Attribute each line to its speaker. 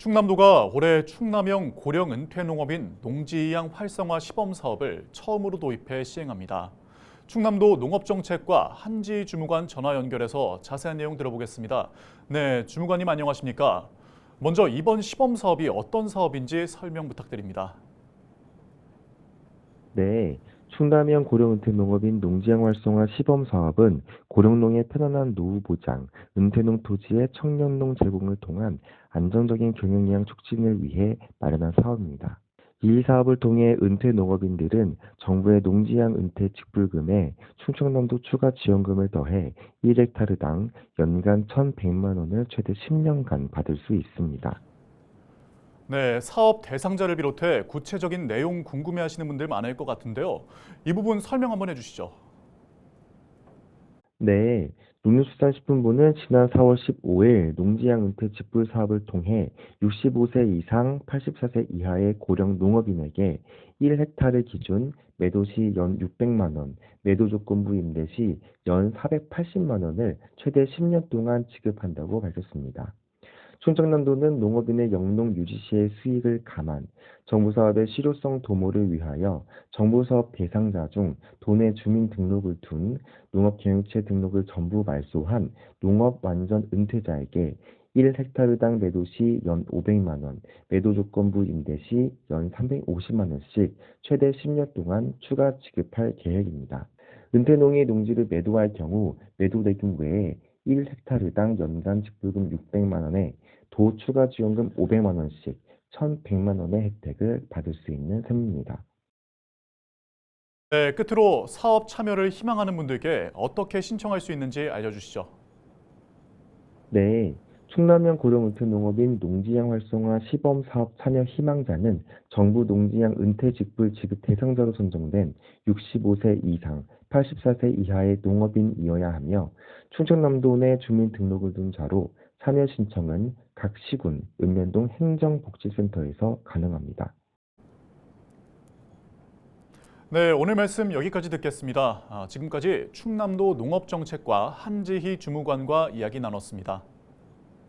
Speaker 1: 충남도가 올해 충남형 고령 은퇴 농업인 농지이양 활성화 시범 사업을 처음으로 도입해 시행합니다. 충남도 농업정책과 한지 주무관 전화 연결해서 자세한 내용 들어보겠습니다. 네, 주무관님 안녕하십니까? 먼저 이번 시범 사업이 어떤 사업인지 설명 부탁드립니다.
Speaker 2: 네, 충남형 고령은퇴 농업인 농지양 활성화 시범 사업은 고령농의 편안한 노후 보장, 은퇴농 토지의 청년농 제공을 통한 안정적인 경영량 촉진을 위해 마련한 사업입니다. 이 사업을 통해 은퇴 농업인들은 정부의 농지양 은퇴 직불금에 충청남도 추가 지원금을 더해 1헥타르당 연간 1,100만 원을 최대 10년간 받을 수 있습니다.
Speaker 1: 네, 사업 대상자를 비롯해 구체적인 내용 궁금해하시는 분들 많을 것 같은데요. 이 부분 설명 한번 해주시죠.
Speaker 2: 네, 농림수산식품부는 지난 4월 15일 농지양 은퇴 직불 사업을 통해 65세 이상 84세 이하의 고령 농업인에게 1헥타르 기준 매도 시 연 600만 원, 매도 조건부 임대 시 연 480만 원을 최대 10년 동안 지급한다고 밝혔습니다. 충청남도는 농업인의 영농 유지 시의 수익을 감안, 정부 사업의 실효성 도모를 위하여 정부 사업 대상자 중 도내 주민 등록을 둔 농업경영체 등록을 전부 말소한 농업 완전 은퇴자에게 1헥타르당 매도 시 연 500만 원, 매도 조건부 임대 시 연 350만 원씩 최대 10년 동안 추가 지급할 계획입니다. 은퇴농의 농지를 매도할 경우 매도 대금 외에 1헥타르당 연간 직불금 600만 원에 도 추가 지원금 500만 원씩 1,100만 원의 혜택을 받을 수 있는 셈입니다.
Speaker 1: 네, 끝으로 사업 참여를 희망하는 분들께 어떻게 신청할 수 있는지 알려주시죠.
Speaker 2: 네, 충남형 고령 은퇴 농업인 농지양 활성화 시범 사업 참여 희망자는 정부 농지양 은퇴 직불 지급 대상자로 선정된 65세 이상 84세 이하의 농업인이어야 하며 충청남도 내 주민 등록을 둔 자로 참여 신청은 각 시군 읍면동 행정복지센터에서 가능합니다.
Speaker 1: 네, 오늘 말씀 여기까지 듣겠습니다. 아, 지금까지 충남도 농업정책과 한지희 주무관과 이야기 나눴습니다.